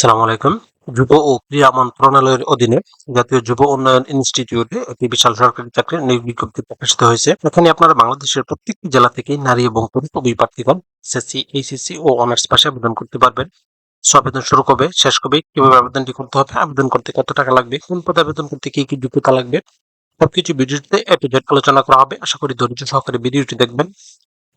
আসসালামু আলাইকুম। যুব ও ক্রীড়া মন্ত্রণালয়ের অধীনে জাতীয় যুব উন্নয়ন ইনস্টিটিউটে একটি বিশাল সরকারি চাকরির নিয়োগ বিজ্ঞপ্তি প্রকাশিত হয়েছে। এখানে আপনারা বাংলাদেশের প্রত্যেকটি জেলা থেকে নারী এবং পুরুষ উভয় প্রার্থীগণ এসএসসি, এইচএসসি ও অনার্স পাশে আবেদন করতে পারবেন। আবেদন শুরু কবে, শেষ কবে, কীভাবে আবেদনটি করতে হবে, আবেদন করতে কত টাকা লাগবে, কোন পদে আবেদন করতে কি কি যোগ্যতা লাগবে, সবকিছু ভিডিওটিতে এ আলোচনা করা হবে। আশা করি ধৈর্য সহকারে ভিডিওটি দেখবেন।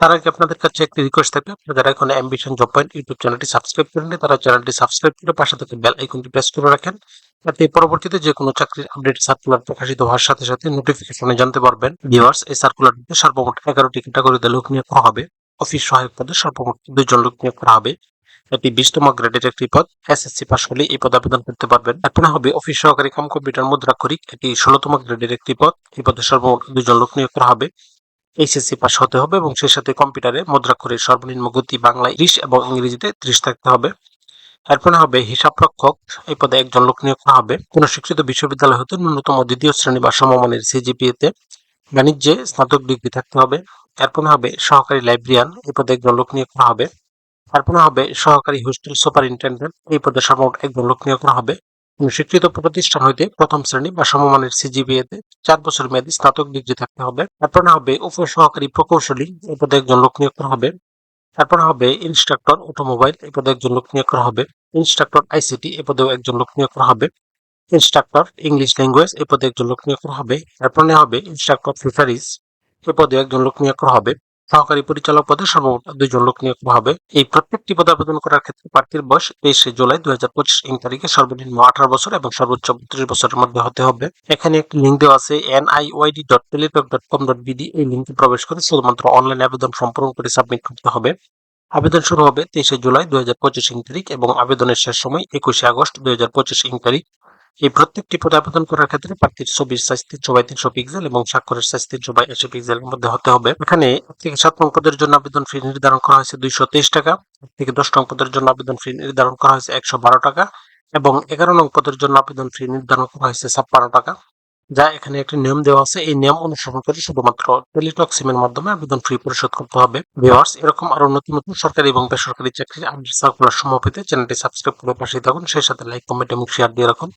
তার আগে আপনাদের কাছে একটি রিকোয়েস্ট থাকবে, আপনারা যারা এখন অ্যাম্বিশন জব পয়েন্ট ইউটিউব চ্যানেলটি সাবস্ক্রাইব করেন তারা চ্যানেলটি সাবস্ক্রাইব করে পাশে থেকে বেল আইকনটি প্রেস করে রাখেন। যাতে পরবর্তীতে যে কোনো চাকরির আপডেট সার্কুলার প্রকাশিত হওয়ার সাথে সাথে নোটিফিকেশনে জানতে পারবেন। ভিউয়ার্স এই সার্কুলারটিতে সর্বমোট এগারোটি ক্যাটাগরিতে লোক নিয়োগ করা হবে। অফিস সহায়ক পদে সর্বমোট দুজন লোক নিয়োগ করা হবে। এটি বিশতম গ্রেডের একটি পদ। এসএসসি পাস হলে এই পদ আবেদন করতে পারবেন। এখন হবে অফিস সহকারী কাম কম্পিউটার মুদ্রাক্ষরিক। এটি ষোলতম গ্রেডের একটি পদ। এই পদে সর্বমোট দুজন লোক নিয়োগ করা হবে। এইচএসসি পাস হতে হবে এবং সেই সাথে কম্পিউটারে মুদ্রাক্ষরের সর্বনিম্ন গতি বাংলায় ত্রিশ এবং ইংরেজিতে ত্রিশ থাকতে হবে। এরপরে হবে হিসাব রক্ষক এই পদে একজন লোক নিয়োগ করা হবে। কোন শিক্ষিত বিশ্ববিদ্যালয় হতে ন্যূনতম দ্বিতীয় শ্রেণি বা সমমানের সিজিপিএ তে বাণিজ্যে স্নাতক ডিগ্রি থাকতে হবে। এরপরে হবে সহকারী লাইব্রেরিয়ান। এই পদে একজন লোক নিয়োগ করা হবে। তারপরে হবে সহকারী হোস্টেল সুপারিনটেন্ডেন্ট। এই পদে সর্বমোট একজন লোক নিয়োগ করা হবে। স্বীকৃত প্রতিষ্ঠান হইতে প্রথম শ্রেণি বা সমমানের সিজিপিএ তে চার বছর মেয়াদী স্নাতক ডিগ্রি থাকতে হবে। তারপর না হবে উপ সহকারী প্রকৌশলী, এই পদে একজন লোক নিয়োগ করা হবে। তারপর হবে ইনস্ট্রাক্টর অটোমোবাইল, এই পদে একজন লোক নিয়োগ করা হবে। ইনস্ট্রাক্টর আইসিটি এ পদেও একজন লোক নিয়োগ করা হবে। ইনস্ট্রাক্টর ইংলিশ ল্যাঙ্গুয়েজ, এই পদে একজন লোক নিয়োগ করা হবে। তারপর হবে ইনস্ট্রাক্টর ফিশারিজ এ পদে একজন লোক নিয়োগ করা হবে। সহকারী পরিচালক পদে সর্বমোট দুইজন লোক নিয়োগ হবে। এই প্রত্যেকটি পদে আবেদন করার ক্ষেত্রে প্রার্থীর বয়স তেইশে জুলাই দুই হাজার পঁচিশ ইং তারিখে সর্বনিম্ন আঠারো বছর এবং সর্বোচ্চ বত্রিশ বছরের মধ্যে হতে হবে। এখানে একটি লিঙ্ক দেওয়া আছে N I Y D dot Teletalk dot com dot BD এই লিঙ্কে প্রবেশ করে শুধুমাত্র অনলাইন আবেদন সম্পূর্ণ করে সাবমিট করতে হবে। আবেদন শুরু হবে তেইশে জুলাই দুই হাজার পঁচিশ ইং তারিখ এবং আবেদনের শেষ সময় একুশে আগস্ট দুই হাজার পঁচিশ ইং তারিখ। এই প্রত্যেকটি পদে আবেদন করার ক্ষেত্রে প্রার্থীর ছবির সাইজ তিনশো বাই তিনশো পিক্সেল এবং স্বাক্ষরের সাইজ তিনশো বাই একশো পিক্সেলের মধ্যে হতে হবে। এখানে থেকে সাত নং পদের জন্য আবেদন ফি নির্ধারণ করা হয়েছে দুইশো তেইশ টাকা থেকে দশ নং পদের জন্য আবেদন ফি নির্ধারণ করা হয়েছে একশো বারো টাকা এবং এগারো নং পদের জন্য আবেদন ফি নির্ধারণ করা হয়েছে ছাপ্পান্ন টাকা। যা এখানে একটি নিয়ম দেওয়া আছে, এই নিয়ম অনুসরণ করে শুধুমাত্র টেলিটক সিমের মাধ্যমে আবেদন ফি পরিশোধ করতে হবে। ভিউয়ার্স এরকম আরও নতুন নতুন সরকারি এবং বেসরকারি চাকরির আপডেট সার্কুলার সমূহ চ্যানেলটি সাবস্ক্রাইব করে পাশে থাকুন, সেই সাথে লাইক কমেন্ট এবং শেয়ার দিয়ে রাখুন।